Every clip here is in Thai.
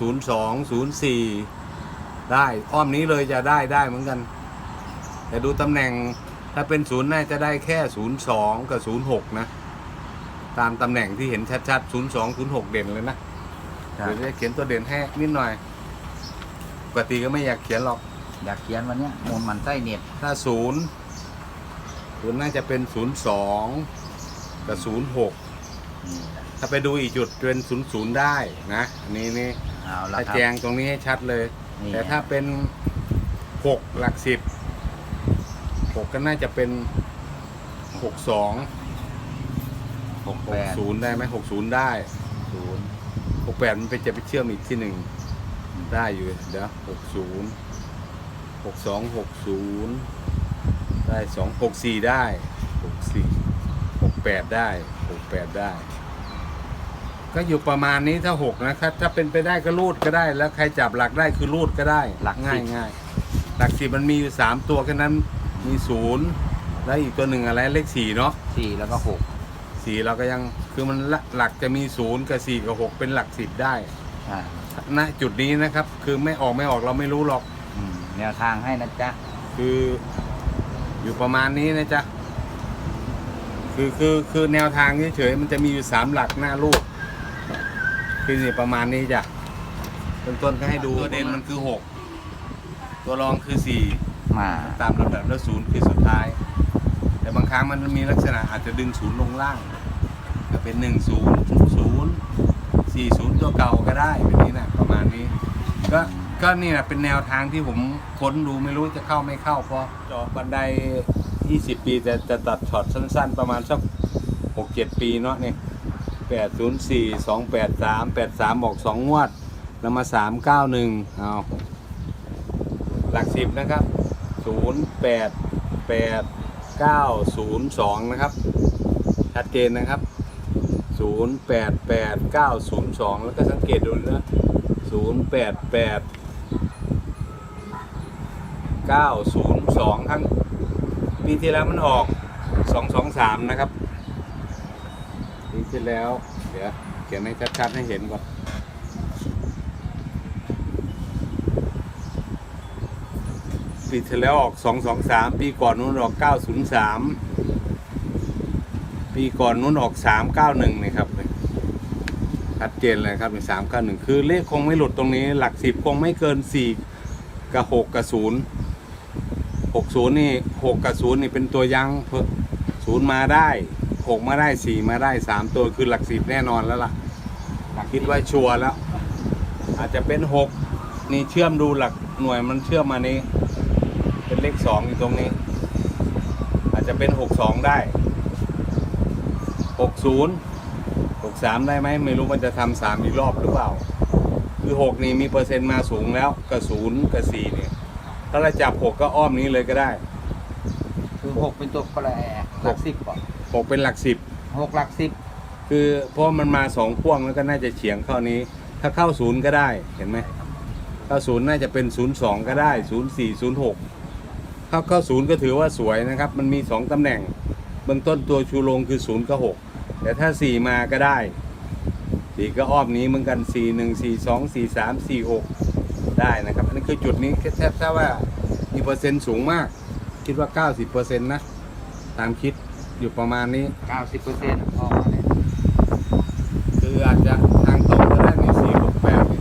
ศูนย์สองศูนย์สี่ได้อ้อมนี้เลยจะได้ได้เหมือนกัน แต่ดูตำแหน่งถ้าเป็นศูนย์น่าจะได้แค่ศูนย์สองกับศูนย์หกนะ ตามตำแหน่งที่เห็นชัดๆศูนย์สองศูนย์หกเด่นเลยนะครับเดี๋ยวจะเขียนตัวเด่นให้นิดหน่อยปกติก็ไม่อยากเขียนหรอกอยากเขียนวันเนี้ยมูลมันไส้เน็ตถ้าศูนย์ศูนย์น่าจะเป็นศูนย์สองกับศูนย์หกนี่ถ้าไปดูอีกจุดเป็นศูนย์ศูนย์ได้นะอันนี้นี่ เอาละถ้าครับ แจงตรงนี้ให้ชัดเลย นี่ แต่ถ้าเป็นหกหลักสิบหกก็น่าจะเป็นหกสองหกหแปกดศูนย์ได้ไหมหกศูนย์ได้ศูนย์หกแปดมันไปจะไปเชื่อมอีกที่หนึ่งได้อยู่เดี๋ยวหกศูนย์หกสองหกศูนย์ได้สองหกสี่ได้หกสี่หกแปดได้หกแปดได้ ก็อยู่ประมาณนี้ถ้าหกนะครับถ้าเป็นไปได้ก็รูดก็ได้ แล้วใครจับหลักได้คือรูดก็ได้หลักง่าสิยบง่ายหลักสิบมันมีอยู่สามตัวแค่นั้นมีศูนย์แล้วอีกตัวหนึ่งอะไรเลขสี่เนาะสี่แล้วก็หกสี่เราก็ยังคือมันละหลักจะมีศูนย์กับสี่กับหกเป็นหลักสิบได้อ่าณจุดนี้นะครับ คือไม่ออกไม่ออกเราไม่รู้หรอก อืมแนวทางให้นะจ๊ะ คืออยู่ประมาณนี้นะจ๊ะ คือคือคือแนวทางเฉยๆมันจะมีอยู่สามหลักหน้ารูป คือนี่ประมาณนี้จ้ะต้นต้นๆก็ให้ดูตัวเด่นมันคือหกตัวรองคือสี่มาตามลำดับแล้วศูนย์คือสุดท้าย แต่บางครั้งมันมีลักษณะอาจจะดึงศูนย์ลงล่างจะเป็นหนึ่งศูนย์ศูนย์สี่ศูนย์ตัวเก่าก็ได้แบบนี้นะประมาณนี้ ก็ก็นี่แหละเป็นแนวทางที่ผมค้นดูไม่รู้จะเข้าไม่เข้าเพราะจอบันได 20 ปีแต่จะตัดช็อตสั้น ๆ ประมาณสัก6-7 ปีเนาะนี่ 804 283 83บอก2งวดแล้วมา391เอาหลักสิบนะครับ0 8 8 9 0 2นะครับ ชัดเจนนะครับ0 8 8 9 0 2แล้วก็สังเกตดูนะศูนย์แปดแปดเก้าศูนย์สองทั้งปีที่แล้วมันออกสองสองสามนะครับ ที่แล้ว เดี๋ยวเขียนให้ชัดๆให้เห็นก่อนปีที่แล้วออกสองสองสามปีก่อนนู้นออกเก้าศูนย์สามปีก่อนนู้นออกสามเก้าหนึ่งนี่ครับชัดเจนเลยครับเป็นสามเก้าหนึ่งคือเลขคงไม่หลุดตรงนี้ หลักสิบคงไม่เกินสี่กับหกกับศูนย์หกศูนย์นี่หกกับศูนย์นี่เป็นตัวยั้งศูนย์มาได้ หกมาได้สี่มาได้สามตัวคือหลักสิบแน่นอนแล้วล่ะ คิดว่าชัวร์แล้ว อาจจะเป็นหกนี่เชื่อมดูหลักหน่วยมันเชื่อมมานี้ เป็นเลขสองอยู่ตรงนี้ อาจจะเป็นหกสองได้หกศูนย์หกสามได้ไหมไม่รู้มันจะทำสามอีกรอบหรือเปล่า คือหกนี่มีเปอร์เซ็นต์มาสูงแล้วกับศูนย์กับสี่เนี่ยถ้าเราจับหกก็อ้อมนี้เลยก็ได้ คือหกเป็นตัวแปรหลักสิบก่อน กเป็นหลักสิบ หกหลักสิบคือเพราะมันมาสองพ่วงแล้วก็น่าจะเฉียงเข้านี้ ถ้าเข้าศูนย์ก็ได้เห็นไหมเข้าศูนย์น่าจะเป็นศูนย์สองก็ได้ศูนย์สี่ศูนย์หกเข้าเข้าศูนย์ก็ถือว่าสวยนะครับ มันมีสองตำแหน่งเบื้องต้นตัวชูโรงคือศูนย์กับหกแต่ถ้าสี่มาก็ได้สี่ก็อ้อมนี้เหมือนกันสี่หนึ่งสี่สองสี่สามสี่หกได้นะครับอันนี้คือจุดนี้แทบจะว่ามีเปอร์เซ็นต์สูงมาก คิดว่าเก้าสิบเปอร์เซ็นต์นะ ตามคิด อยู่ประมาณนี้เก้าสิบเปอร์เซ็นต์ออกมาเนี่ยคืออาจจะทางตรงก็ได้ในสี่หกแปดนี่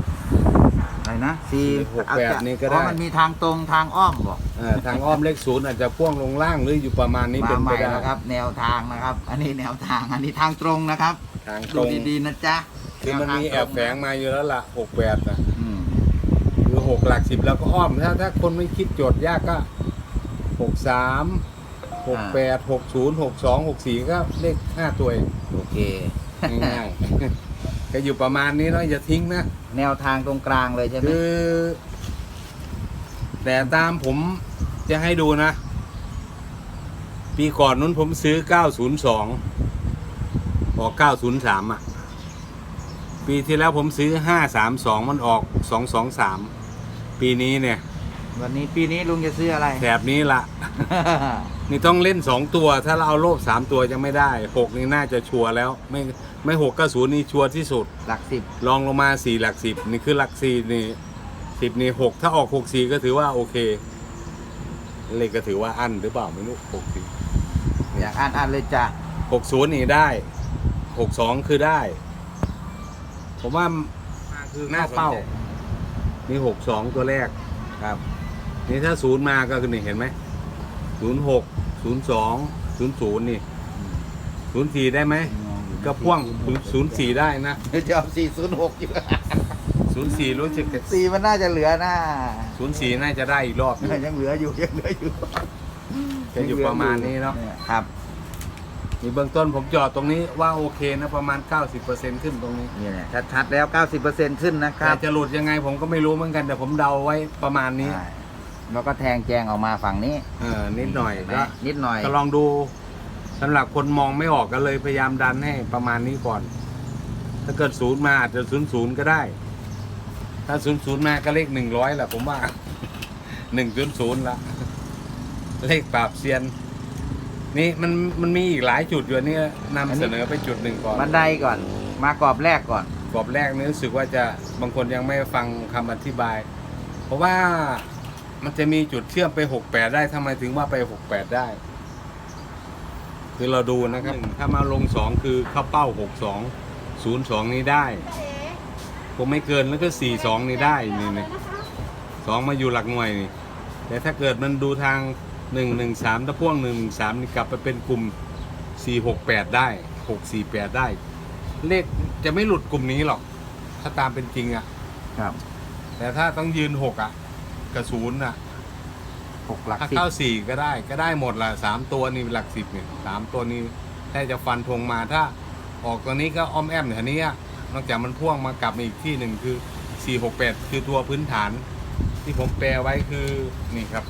อะไรนะสี่หกแปดนี่ก็ได้ อ๋อมันมีทางตรงทางอ้อมบอกเอ่อทางอ้อมเลขศูนย์อาจจะพ่วงลงล่างหรืออยู่ประมาณนี้มาเป็นใหไปม่ได้แล้วครับ แนวทางนะครับ อันนี้แนวทางอันนี้ทางตรงนะครับทางตดูรงดีๆนะจ๊ะคือมันมีแอบแฝงมาอยู่แล้วล่ะหกแปดนะอืมคือหกหลักสิบแล้วก็อ้อมถ้าถ้าคนไม่คิดโจทย์ยากก็หกสาม หกแปดหกศูนย์หกสองหกสี่ก็เลขห้าตัวเองโอเค ง่ายๆก็อยู่ประมาณนี้เนาะอย่าทิ้งนะ แนวทางตรงกลางเลยใช่ไหมคือ แต่ตามผมจะให้ดูนะ ปีก่อนนู้นผมซื้อ 902ออก 903 อะ ปีที่แล้วผมซื้อ 532 มันออก 223 ปีนี้เนี่ย วันนี้ปีนี้ลุงจะซื้ออะไร แถบนี้ละ นี่ต้องเล่นสองตัว ถ้าเราเอาโลบสามตัวยังไม่ได้หกนี่น่าจะชัวร์แล้ว ไม่ไม่หกก็ศูนย์นี่ชัวร์ที่สุด หลักสิบลองลงมาสี่หลักสิบนี่คือหลักสี่นี่สิบนี่หกถ้าออกหกสี่ก็ถือว่าโอเค เลขก็ถือว่าอันหรือเปล่าไม่รู้หกสี่อยากอ่านอ่านเลยจ้ะหกศูนย์นี่ได้หกสองคือได้ ผมว่าคือหน้าเป้า นี่หกสองตัวแรกครับ นี่ถ้าศูนย์มาก็คือนี่เห็นไหม ศูนย์หกศูนย์สองศูนย์ศูนย์นี่ศูนย์สี่ได้ไหมก็พ่วงศูนย์สี่ได้นะเดี๋ยวจะเอาสี่ศูนย์หกอยู่ศูนย์สี่รู้สึกสี่มันน่าจะเหลือหน้าศูนย์สี่น่าจะได้อีกรอบยังเหลืออยู่ยังเหลืออยู่จะอยู่ประมาณนี้เนาะครับมีเบื้องต้นผมจอดตรงนี้ว่าโอเคนะประมาณ 90%ขึ้นตรงนี้นี่แหละชัดๆแล้ว 90%ขึ้นนะคแต่รับจะหลุดยังไงผมก็ไม่รู้เหมือนกันแต่ผมเดาไว้ประมาณนี้ใช่ แล้วก็แทงแจงออกมาฝั่งนี้เออนิดหน่อยเไหมก็นิดหน่อยก็ลองดูสำหรับคนมองไม่ออกก็เลยพยายามดันให้ประมาณนี้ก่อน ถ้าเกิดศูนย์มาอาจจะศูนย์ศูนย์ก็ได้ ถ้าศูนย์ศูนย์มาก็เลขหนึ่งร้อยแหละผมว่าหนึ่งศูนย์ศูนย์ละเลขปราบเซียน นี่มันมันมีอีกหลายจุดอยู่อันนี่นำเสนอไปจุดหนึ่งก่อนบันไดก่อน มากรอบแรกก่อนกรอบแรกนี่รู้สึกว่าจะบางคนยังไม่ฟังคำอธิบาย เพราะว่า มันจะมีจุดเชื่อมไป68ได้ทำไมถึงว่าไป68ได้ คือเราดูนะครับ ถ้ามาลง2คือเข้าเป้า62 02นี้ได้ ผมไม่เกินแล้วก็42นี่ได้นี่นี่สองมาอยู่หลักหน่วยนี่ แต่ถ้าเกิดมันดูทาง113ถ้าพ่วง113นี่กลับไปเป็นกลุ่ม468ได้648ได้ เลขจะไม่หลุดกลุ่มนี้หรอก ถ้าตามเป็นจริงอะครับ แต่ถ้าต้องยืนหกอะ กระศูนย์อะหกหลักถ้าสิบเข้าสี่ก็ได้ ก็ได้หมดละสามตัวนี่หลักสิบเนี่ยสามตัวนี้ถ้าจะฟันธงมาถ้า ออกตัวนี้ก็อ้อมแอมแถวนี้อะนอกจากมันพ่วงมากลับมาอีกที่หนึ่งคือสี่หกแปดคือตัวพื้นฐาน ที่ผมแปลไว้คือนี่ครับ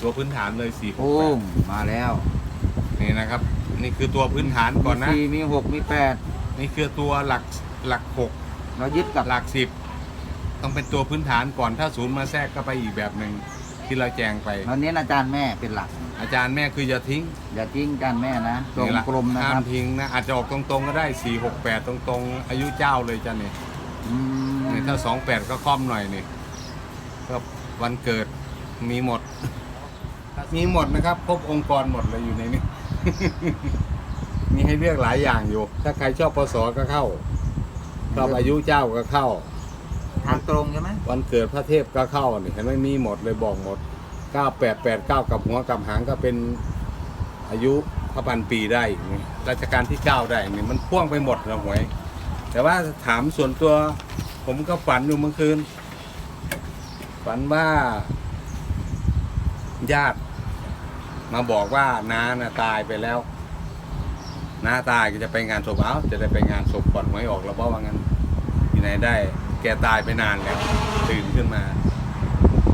ตัวพื้นฐานเลยสี่หกโอ้แปดมมาแล้วนี่นะครับ นี่คือตัวพื้นฐานก่อนนะ มีสี่มีหกมีแปดนี่คือตัวหลักหลักหกเรายึดกับหลักสิบ ต้องเป็นตัวพื้นฐานก่อนถ้าศูนย์มาแทรกก็ไปอีกแบบหนึ่งที่เราแจงไป เราเน้นอาจารย์แม่เป็นหลัก อาจารย์แม่คืออย่าทิ้งอย่าทิ้งอาจารย์แม่นะกลมนี่แหละกลมๆนะห้าครัมบทิ้งนะอาจจะออกตรงๆก็ได้สี่หกแปดตรงๆ อายุเจ้าเลยจ้ะเนี่ยอืมนี่ถ้าสองแปดก็ค่อมหน่อยนี่ก็วันเกิดมีหมด มีหมดนะครับครบองค์กรหมดเลยอยู่ในนี้ มีให้เลือกหลายอย่างอยู่ ถ้าใครชอบพศก็เข้าชอบอายุเจ้าก็เข้า ทางตรงใช่ไหมวันเกิดพระเทพก็เข้านี่เห็นไหมมีหมดเลยบอกหมด 9889 กับหัวกับหางก็เป็นอายุพระพันปีได้อีกนี่รัชกาลที่ 9 ได้นี่มันพ่วงไปหมดนะหวย แต่ว่าถามส่วนตัวผมก็ฝันอยู่เมื่อคืน ฝันว่าญาติ มาบอกว่าน้าน่ะตายไปแล้วน้าตายก็จะไปงานศพเอ้าจะได้ไปงานศพก่อนหวยออกแล้วเพราะว่างั้นที่ไหนได้ แกตายไปนานแล้วตื่นขึ้นมา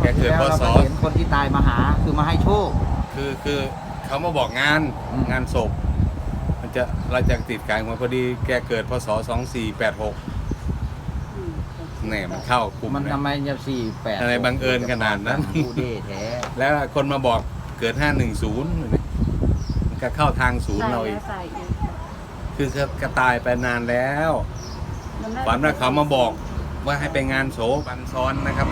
แกเกิดแล้วพเราศก็เห็นคนที่ตายมาหาคือมาให้โชค คือคือเขามาบอกงานอืมงานศพ มันจะเราจะติดกายมาพอดีแกเกิดพศสองสี่แปดหกเนี่ยมันเข้ากลุ่มมันเลยทำไมจะสี่แปดอะไรบังเอิญขนาดนั้นผู้เด้แท้แล้วคนมาบอกเกิดห้าหนึ่งศูนย์มันก็เข้าทางศูนย์เราอีกใส่อีกคือเขากระตายไปนานแล้วฝันว่าเขามาบอก ว่าให้ไปงานโสบันซ้อนนะครับ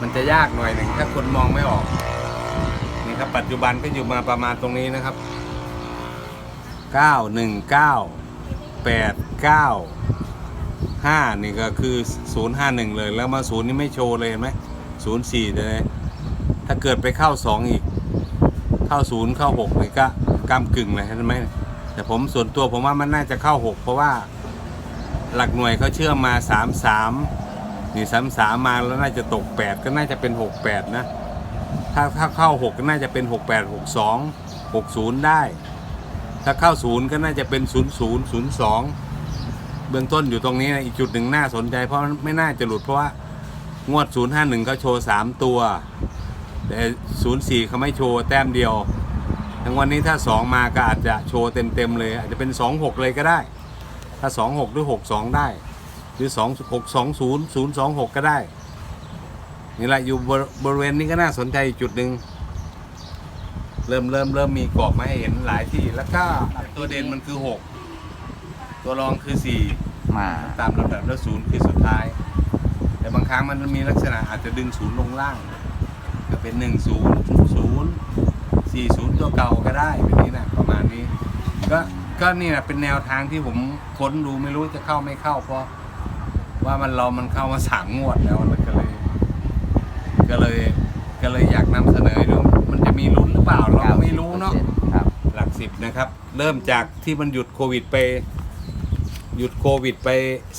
มันจะยากหน่อยหนึ่งถ้าคนมองไม่ออกนี่ครับปัจจุบันก็อยู่มาประมาณตรงนี้นะครับเก้าหนึ่งเก้าแปดเก้าห้านี่ก็คือศูนย์ห้าหนึ่งเลยแล้วมาศูนย์นี่ไม่โชว์เลยเห็นไหมศูนย์สี่เลยถ้าเกิดไปเข้าสองอีก เข้าศูนย์เข้าหกนี่ก็กำกึ่งเลยเห็นไหมแต่ผมส่วนตัวผมว่ามันน่าจะเข้าหกเพราะว่า หลักหน่วยเขาเชื่อมมาสามสามนี่สามสามมาแล้วน่าจะตกแปดก็น่าจะเป็นหกแปดนะ ถ้าถ้าเข้าหกก็น่าจะเป็นหกแปดหกสองหกศูนย์ได้ ถ้าเข้าศูนย์ก็น่าจะเป็นศูนย์ศูนย์ศูนย์สองเบื้องต้นอยู่ตรงนี้นะอีกจุดหนึ่งน่าสนใจ เพราะไม่น่าจะหลุดเพราะว่างวดศูนย์ห้าหนึ่งเขาโชว์สามตัว แต่ศูนย์สี่เขาไม่โชว์แต้มเดียว ทั้งวันนี้ถ้าสองมาก็อาจจะโชว์เต็มเต็มๆเลย อาจจะเป็นสองหกเลยก็ได้ ถ้าสองหกหรือหกสองได้ หรือสองหกสองศูนย์ศูนย์สองหกก็ได้ นี่แหละอยู่บริบริเวณนี้ก็น่าสนใจอีกจุดหนึ่งเริ่มเริ่มเริ่มมีกรอบมาให้เห็นหลายที่แล้วก็ตัวเด่นมันคือหกตัวรองคือสี่มาตามลำดับแล้วศูนย์คือสุดท้าย แต่บางครั้งมันมีลักษณะอาจจะดึงศูนย์ลงล่างจะเป็นหนึ่งศูนย์ศูนย์สี่ศูนย์ตัวเก่าก็ได้แบบนี้นะประมาณนี้ก็ ก็นี่นะเป็นแนวทางที่ผมค้นดูไม่รู้จะเข้าไม่เข้า เพราะว่ามันเรามันเข้ามาสามงวดแล้วแล้วก็เลย ก็เลยก็เลยอยากนำเสนอดูมันจะมีลุ้นหรือเปล่าเราก็ไม่รู้เนาะครับ หลักสิบนะครับ เริ่มจากที่มันหยุดโควิดไป หยุดโควิดไป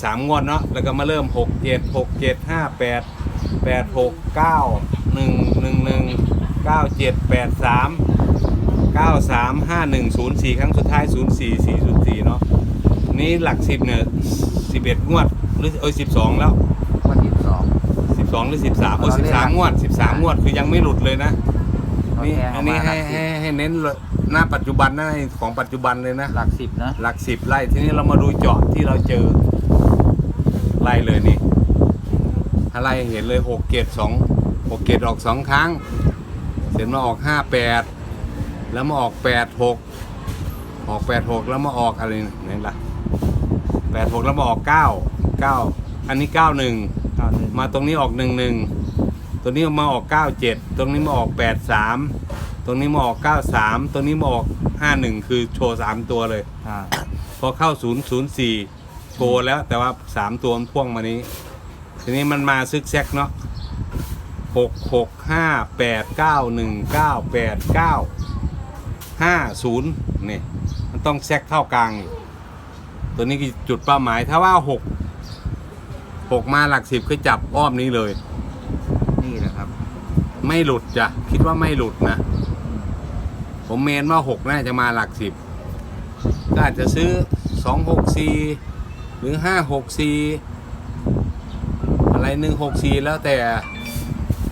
สามงวดเนาะแล้วก็มาเริ่มหกเจ็ดหกเจ็ดห้าแปดแปดหกเก้าหนึ่งหนึ่งหนึ่งเก้าเจ็ดแปดสาม เก้าสามห้าหนึ่งศูนย์สี่ครั้งสุดท้ายศูนย์สี่สี่ศูนย์สี่เนาะนี่หลักสิบเนี่ยสิบเอ็ดงวด หรือเอ้ยสิบสองแล้ว วันที่สองสิบสองหรือสิบสามโอ้เราสิเรีบยกสามงวดสิบสามงวด คือยังไม่หลุดเลยนะเรานี่แทงอัอนอกนี้มาหลัให้กสิให้บให้เน้นเลยหน้าปัจจุบันนะของปัจจุบันเลยนะ หลักสิบนะ หลักสิบไร่ทีนี้เรามาดูเจาะที่เราเจอ ไล่เลยนี่อะไรเห็นเลยหกเกตสองหกเกตออกสองครั้ง เสร็จมาออกห้าแปด แล้วมาออกแปดหกออกแปดหกแล้วมาออกอะไรนี่ล่ะแปดหกแล้วมาออกเก้าเก้าอันนี้เก้าหนึ่งเก้าหนึ่งมาตรงนี้ออกหนึ่งหนึ่งตัวนี้มาออกเก้าเจ็ดตรงนี้มาออกแปดสามตรงนี้มาออกเก้าสามตรงนี้มาออกห้าหนึ่งคือโชว์สามตัวเลยอ่าพอเข้า004โชว์แล้วแต่ว่า3ตัวมันพ่วงมานี้ ทีนี้มันมาซึกแซกเนาะ6 6 5 8 9 1 9 8 9 5 0นี่ 50นี่มันต้องแซกเข้ากลางอีกตัวนี้คือจุดเป้าหมาย ถ้าว่า6 6มาหลักสิบคือจับอ้อมนี้เลย นี่แหละครับ ไม่หลุดจ้ะคิดว่าไม่หลุดนะ ผมเมนว่า6น่าจะมาหลักสิบก็อาจจะซื้อ264หรือ564อะไร164แล้วแต่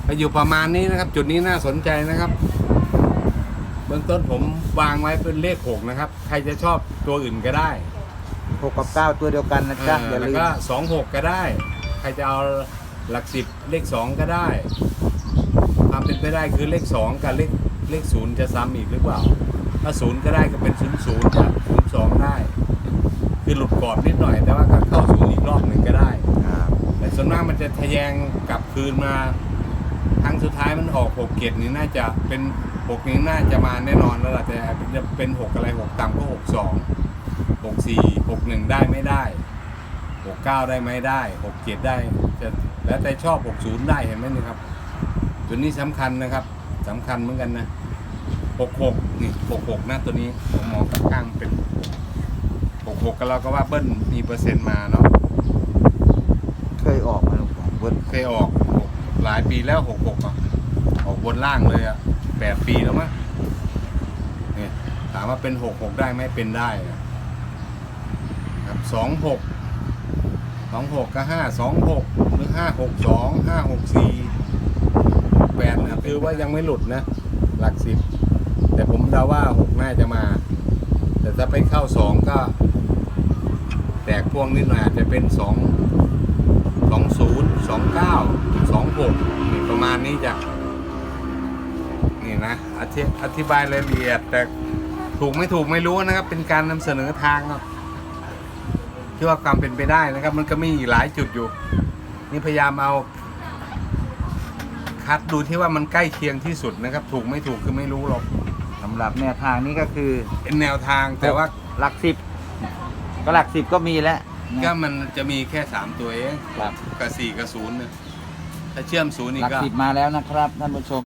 ก็อยู่ประมาณนี้นะครับ จุดนี้น่าสนใจนะครับ เบื้องต้นผมวางไว้เป็นเลข6นะครับ ใครจะชอบตัวอื่นก็ได้หกกับเก้าตัวเดียวกันนะจ๊ะเอออย่าแล้วลืมก็สองหกก็ได้ ใครจะเอาหลักสิบเลขสองก็ได้ความเป็นไปได้คือเลขสองกับเลขเลขศูนย์จะซ้ำอีกหรือเปล่า ถ้าศูนย์ก็ได้ก็เป็นศูนย์ศูนย์กับศูนย์สองได้ คือหลุดกรอบนิดหน่อย แต่ว่าก็เข้าศูนย์อีกรอบหนึ่งก็ได้อ่าแต่ส่วนมากมันจะทะแยงกลับคืนมา ครั้งสุดท้ายมันออกหกเกียรนี่น่าจะเป็น หกนี้น่าจะมาแน่นอนแล้วล่ะแต่จะเป็นหกอะไรหกต่ำก็หกสองหกสี่หกหนึ่งได้ไม่ได้หกเก้าได้ไหมได้หกเจ็ดได้จะแล้วแต่ชอบหกศูนย์ได้เห็นไหมนี่ครับตัวนี้สำคัญนะครับสำคัญเหมือนกันนะหกหกนี่หกหกนะตัวนี้ผมมองข้างๆเป็นหกหกก็เราก็ว่าเบิ้ลมีเปอร์เซ็นต์มาเนาะเคยออกมาลูกผมเบิ้ลเคยออกหลายปีแล้วหกหกอะออกบนล่างเลยอะ แปดปีแล้วมั้งเนี่ยถามว่าเป็นหกหกได้ไหมเป็นได้นะครับสองหกสองหกก็ห้าสองหกหรือห้าหกสองห้าหกสี่แปดนะคือว่ายังไม่หลุดนะ หลักสิบ แต่ผมเดาว่าหกน่าจะมา แต่ถ้าไปเข้าสองก็ แตกพวงนิดหน่อยอาจจะเป็นสองสองศูนย์สองเก้าสองหกประมาณนี้จ้ะ นี่นะอธิอธิบายรายละเอียด แต่ถูกไม่ถูกไม่รู้นะครับ เป็นการนำเสนอทางครับที่ว่าความเป็นไปได้นะครับ มันก็มีอีกหลายจุดอยู่ นี่พยายามเอาคัดดูที่ว่ามันใกล้เคียงที่สุดนะครับ ถูกไม่ถูกคือไม่รู้หรอกสำหรับแนวทางนี้ก็คือเป็นแนวทางแต่ว่าหลักสิบก็หลักสิบก็มีแล้วนะก็มันจะมีแค่สามตัวเองครับกับสี่กับศูนย์เนี่ยถ้าเชื่อมศูนย์อีหลักกก็สิบมาแล้วนะครับท่านผู้ชม